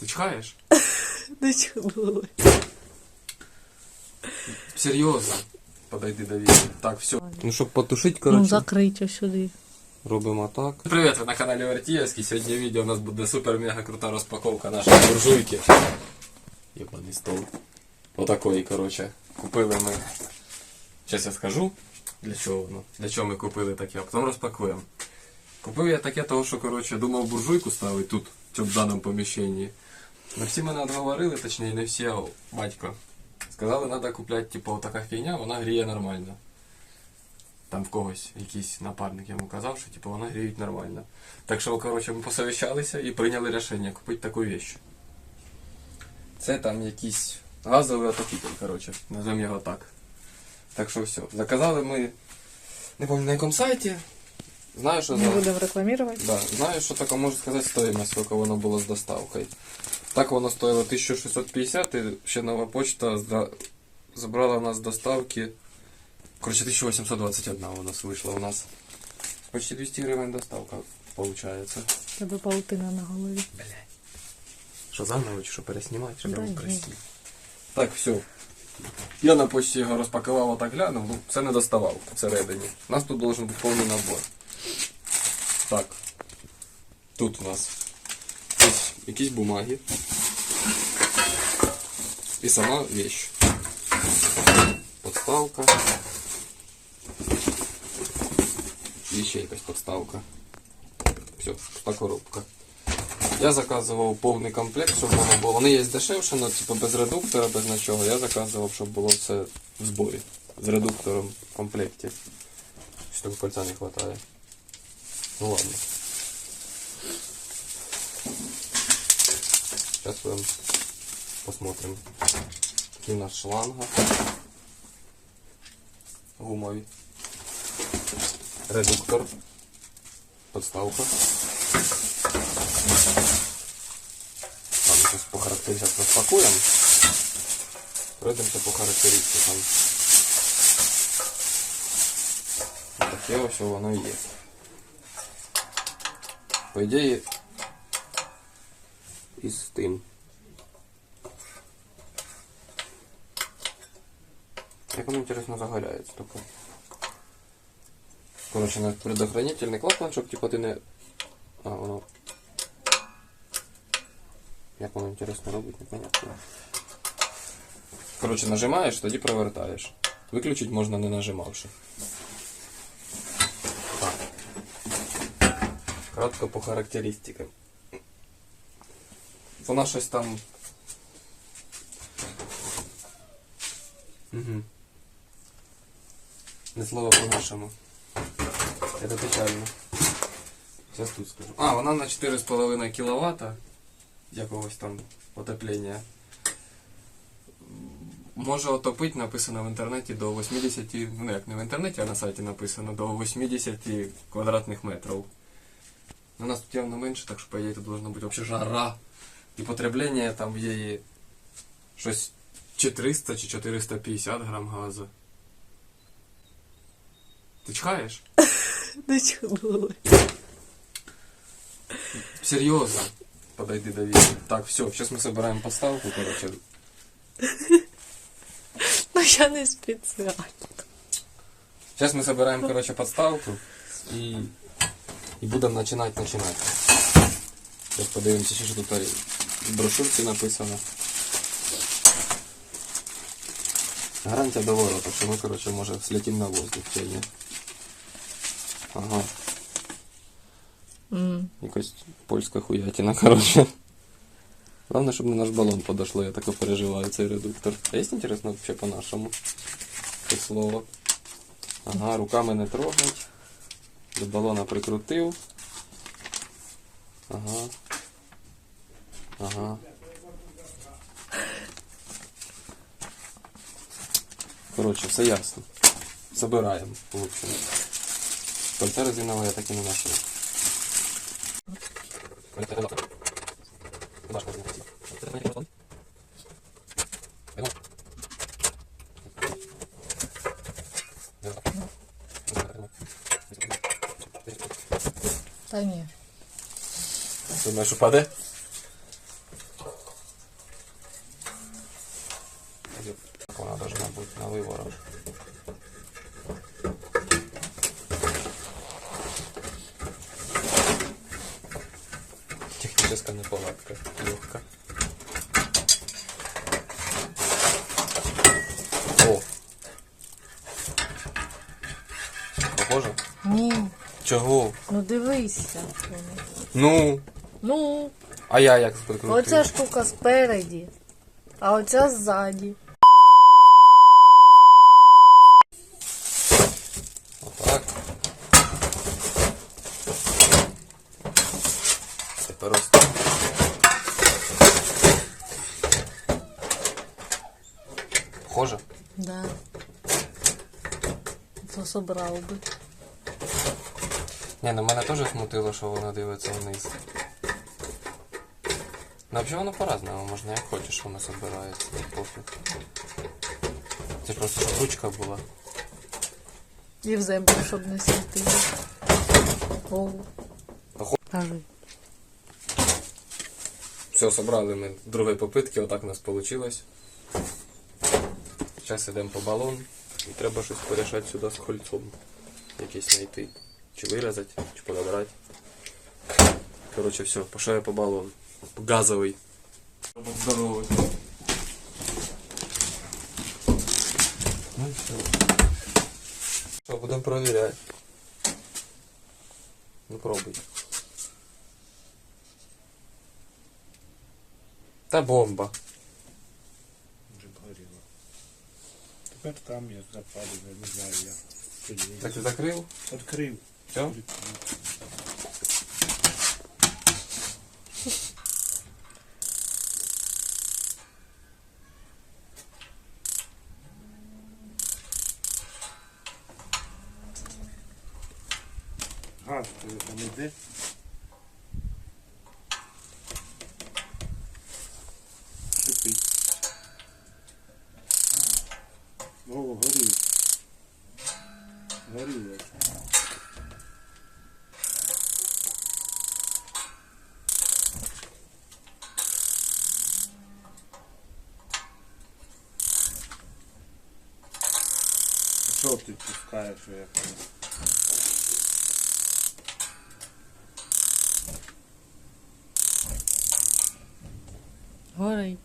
Ти чхаєш? Не чули. Серйозно. Подойди до відео. Так, все. Ну, щоб потушити, Ну, коротше, закрийте сюди. робимо так. Привіт, ви на каналі Вертіївський. Сьогодні відео у нас буде супер-мега крута розпаковка нашої буржуйки. Єбаний стол. Отакої, коротше. Купили ми. Зараз я скажу, для чого воно. Для чого ми купили таке, а потім розпакуємо. Купив я таке, того, що, коротше, думав буржуйку ставити тут, в даному поміщенні. Но всі мене отговорили, точніше, не всі, а батько. Сказали, треба купляти, типу, така фігня, вона гріє нормально. Там в когось якийсь напарник йому казав, що типу, вона гріють нормально. Так що, коротше, ми посовіщалися і прийняли рішення купити таку вещь. Це там якийсь газовий отопитель, коротше, називаємо його так. Так що все. Заказали ми, не пам'ятаю на якому сайті. Знаю, що Не за... рекламувати. Да, знаю, що таке можу сказати стоїмость, скільки воно було з доставкою. Так воно стоїло 1650, і ще нова почта зда- забрала у нас доставки. Коротше, 1821 у нас вийшла у нас. Почти 200 гривень доставка, виходить. Тебе паутина на голові. Що заново, чи що переснімати, щоб Да, було красиво. Так, все. Я на почті його розпакував, отак глянув, ну це не доставав всередині. У нас тут должен бути повний набор. Так. Тут у нас ось якісь бумаги. І сама вещь. Подставка. І ще якась подставка. Все, та коробка. Я заказував повний комплект, щоб воно було. Вони є дешевше, але типу без редуктора, без нічого. Я заказував, щоб було все в зборі. З редуктором в комплекті. Що того кольця не вистачає. Ну ладно. Сейчас посмотрим. Такие у нас шланга. Гумові. Редуктор. Подставка. Там сейчас по характеристикам розпакуємо. Пройдемося по характеристикам. Таке ось воно є. По ідеї, із тим. Як воно інтересно загоряється таке. Коротше, на предохранительний клапан, щоб типу ти не. А, воно. Як воно інтересно робить, непонятно. Коротше, нажимаєш, тоді провертаєш. Виключить можна не нажимавши. Кратко по характеристикам. Вона щось там. Угу. Не слово по-нашому. Это печально. Сейчас тут скажу. А, вона на 4,5 кВт якогось там отоплення. Може отопити, написано в інтернеті до 80, ну як не в інтернеті, а на сайті написано, до 80 квадратних метрів. У нас тут явно менше, так що по ідеї тут должно бути взагалі жара. І потреблення там її щось 400 чи 450 грам газу. Ти чхаєш? Не чули. Серьезно. Подойди до видео. Так, все, сейчас мы собираем подставку, короче. Ну я не спеціально. Сейчас мы собираем, короче, подставку и, и будем начинать начинать. Сейчас подивимося, що тут в брошурці написано. Гарантія договору, так що ми, короче, може слетим на воздух сьогодні. Ага, М. якась польська хуятина, короче. Главное, щоб не наш балон подошло, я так переживаю цей редуктор. А є інтересно вообще по-нашому? Це слово. Ага, руками не трогать. До балона прикрутив. Ага. Ага. Коротше, все ясно. Забираємо. Кольце резинове я так і не знайшов. Та ні. Думаєш, упаде? Так вона должна бути на виворот. Технічна неполадка. Легка. О! Похоже? Нет. Чого? ну дивися. Ну, Ну, а я як прикрутив? оця штука спереді, а оця ззаді. Отак. Тепер ось так. Похоже? Да. Це собрав би. Ні, ну мене теж смутило, що воно дивиться вниз. Ну, взагалі воно по-разному, можна як хочеш, воно собирається, пофіг. Це просто щоб ручка була. І в землю, щоб не світило. О. Похо- Кажи. Все, собрали ми другої попитки, отак у нас вийшло. Зараз йдемо по балон і треба щось порішати сюди з кольцом. Якесь знайти. Чи вирізати, чи подобрати. Коротше, все, пішов я по балон. Газовий. Здоровий. Ну і все. Що, будемо перевіряти. Ну пробуй. Та бомба. Вже горіло. Тепер там я запалив, я не знаю як. Тоді Так ти закрив? Відкрив. Все? Що ти пускаєш, що я кажу? Горить.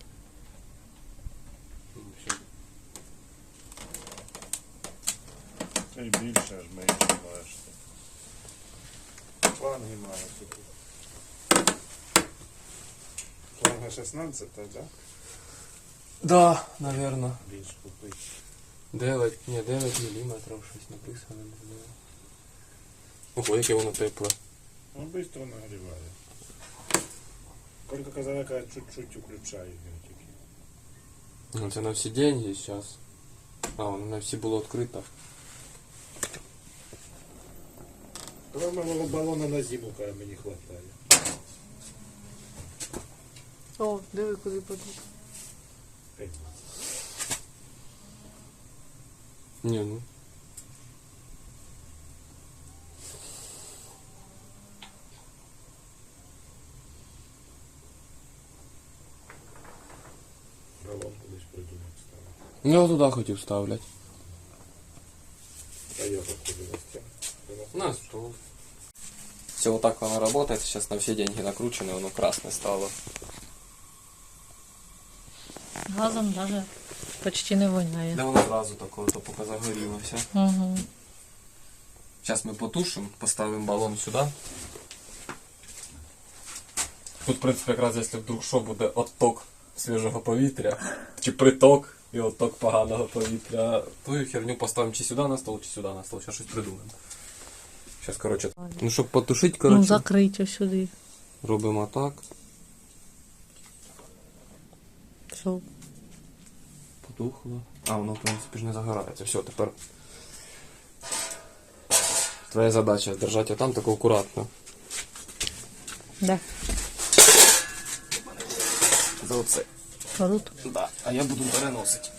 І більше, аж менше бачите. Фланги має тут. Фланга 16, так? Да? Да, наверно. Більш купити. 9, ні, 9 міліметрів щось написано. не знаю. Ого, яке воно тепле. Ну, швидко нагріває. Колька казала, каже, чуть-чуть включаю його тільки. Ну це на всі деньги зараз. А, воно на всі було відкрито. Коли малого балона на зиму, каже, мені хватає. О, диви, куди подуть. П'ять. Ні, ну. Балон кудись придумати стало. Я туди хотів ставлять. А я походу на стіну. На стол. Все, вот так оно работает. Сейчас на все деньги накручено, оно красное стало. Газом навіть почти не воняє. Да воно одразу такого, то поки загоріло все. Угу. Сейчас мы потушим, поставим баллон сюда. Тут, в принципі, якраз якщо вдруг що буде отток свіжого повітря, чи приток і отток поганого повітря, ту херню поставимо чи сюди на стол, чи сюди на стол. Зараз щось придумаємо. Зараз, коротше. Ну, щоб потушити, Ну, коротше, закрить ось сюди. робимо так. Що? Потухло. А, воно, в принципі, ж не загорається. Все, тепер. Твоя задача держати там так акуратно. Де? За оце. Тут. Да, а я буду переносити.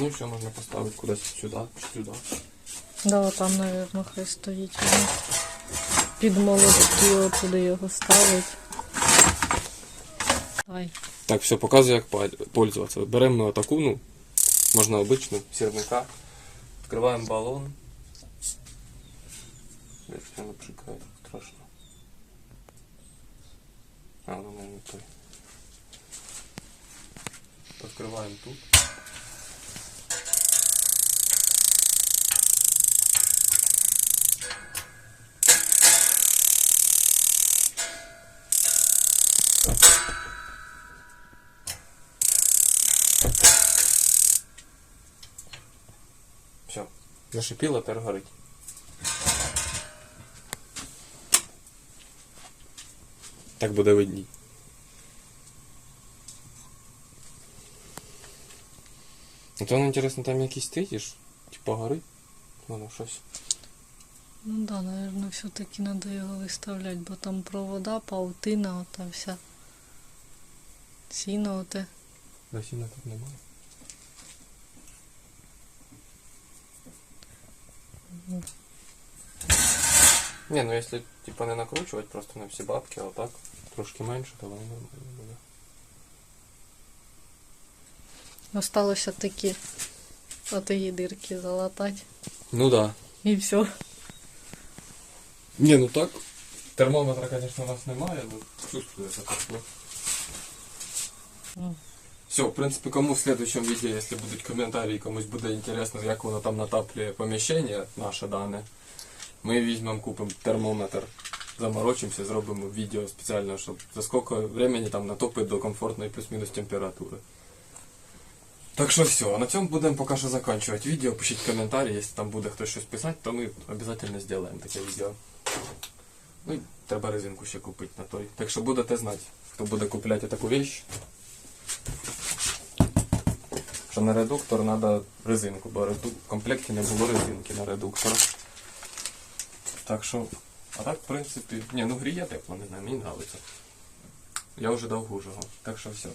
Ну все, можна поставити кудись сюди, чи сюди. Да, там, наверное, хай стоїть. Під молотки отуди його ставить. Ай. Так, все, показую, як пользуватися. Беремо ми отаку, ну, можна обичну, сірника. Відкриваємо балон. Якщо не так страшно. А, ну не той. Відкриваємо тут. Зашипіло, тепер горить. Так буде видній. А то інтересно, там якийсь титіш, типа горить. Воно щось. Ну да, наверное, все-таки надо його виставляти, бо там провода, паутина, ота вся. Сіно оте. Насіння тут немає. Не, ну если типа не накручивать просто на всі бабки, а так трошки менше, то воно нормально буде. Осталося такі отої дирки залатати. Ну да. І все. Не, ну так. Термометра, конечно, у нас немає, но чувствуется тепло. Ну. Все, в принципе, кому в следующем видео, если будут комментарии, комусь буде интересно, як воно там натаплює поміщення наше дане, Ми візьмемо, купимо термометр, заморочимося, зробимо відео спеціально, щоб за скільки времени там натопить до комфортної плюс-мінус температури. Так що все, на цьому будемо поки що закінчувати відео. Пишіть коментарі, якщо там буде хтось щось писати, то ми обов'язково зробимо таке відео. Ну і треба резинку ще купити на той. Так що будете знати, хто буде купляти таку вещь. Що на редуктор треба резинку, бо в комплекті не було резинки на редуктор. Так що, а так, в принципі, ні, ну гріє тепло, не знаю, мені подобається. Я вже дав хужого. Так що все.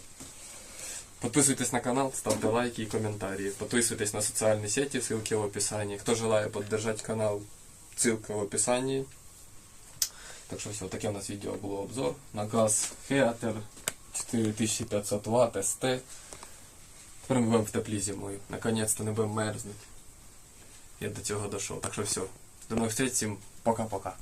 Подписывайтесь на канал, ставьте лайки и комментарии. Подписывайтесь на социальные сети, ссылки в описании. Кто желает поддержать канал, ссылка в описании. Так що все, таке у нас відео було обзор на газ Theater 4500 Вт СТ. Тепер ми будемо в теплі зимою. Наконець-то не будемо мерзнути. Я до цього дійшов. Так що все. До новых встреч, всем пока-пока.